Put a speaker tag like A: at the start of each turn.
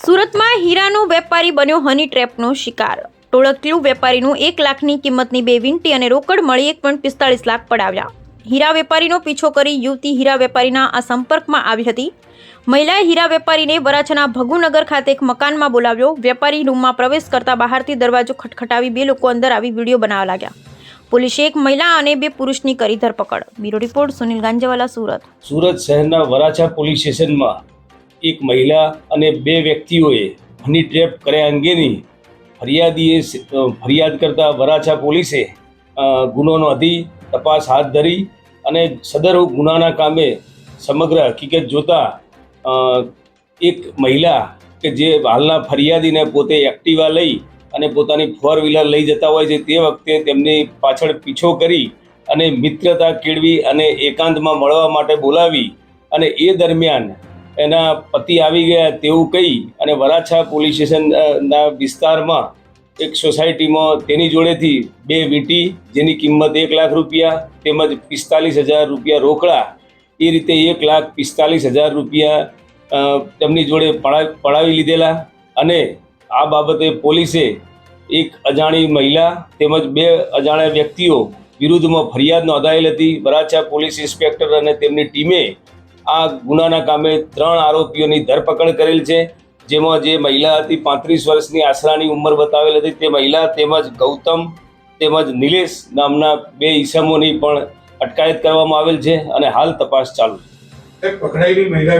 A: સુરતમાં હીરાનો વેપારી બન્યો હની ટ્રેપનો શિકાર. ટોળકલું વેપારીનું એક લાખની કિંમતની બે વીંટી અને રોકડ મળી એક પોઈન્ટ પિસ્તાળીસ લાખ પડાવ્યા. હીરા વેપારીનો પીછો કરી યુવતી હીરા વેપારીના આ સંપર્કમાં આવી હતી. મહિલાએ હીરા વેપારીને વરાછાના ભગુનગર ખાતે એક મકાનમાં બોલાવ્યો. વેપારી રૂમમાં પ્રવેશ કરતા બહારથી દરવાજો ખટખટાવી બે લોકો અંદર આવી વીડિયો બનાવવા લાગ્યા. પોલીસે એક મહિલા અને બે પુરુષની કરી ધરપકડ. Bureau report Sunil Ganjewala, Surat.
B: Surat શહેરના વરાછા પોલીસ સ્ટેશનમાં એક મહિલા અને બે વ્યક્તિઓએ હની ટ્રેપ કર્યા અંગેની ફરિયાદીએ ફરિયાદ કરતા વરાછા પોલીસે ગુનો નોંધી તપાસ હાથ ધરી અને સદર ગુનાના કામે સમગ્ર હકીકત જોતા એક મહિલા કે જે હાલના ફરિયાદીને પોતે એક્ટિવા લઈ અને પોતાની ફોર વ્હીલર લઈ જતા હોય છે તે વખતે તેમની પાછળ પીછો કરી અને મિત્રતા કેળવી અને એકાંતમાં મળવા માટે બોલાવી અને એ દરમિયાન એના પતિ આવી ગયા તેવું કહી અને વરાછા પોલીસ સ્ટેશનના વિસ્તારમાં એક સોસાયટીમાં તેની જોડેથી બે વીંટી, જેની કિંમત એક લાખ રૂપિયા તેમજ પિસ્તાલીસ હજાર રૂપિયા રોકડા, એ રીતે એક લાખ પિસ્તાલીસ હજાર રૂપિયા તેમની જોડે પડા પડાવી લીધેલા અને આ બાબતે પોલીસે એક અજાણી મહિલા તેમજ બે અજાણ્યા વ્યક્તિઓ વિરુદ્ધમાં ફરિયાદ નોંધાયેલ હતી. વરાછા પોલીસ ઇન્સ્પેક્ટર અને તેમની ટીમે આ ગુનાના કામે ત્રણ આરોપીઓની ધરપકડ કરેલ છે. જેમાં જે મહિલા હતી, પાંત્રીસ વર્ષની આશરાની ઉંમર બતાવેલ હતી. તે મહિલા તેમજ ગૌતમ તેમજ નિલેશ નામના બે ઈસમોની પણ અટકાયત કરવામાં આવેલ છે અને હાલ તપાસ ચાલુ છે.
C: પકડાયેલી મહિલા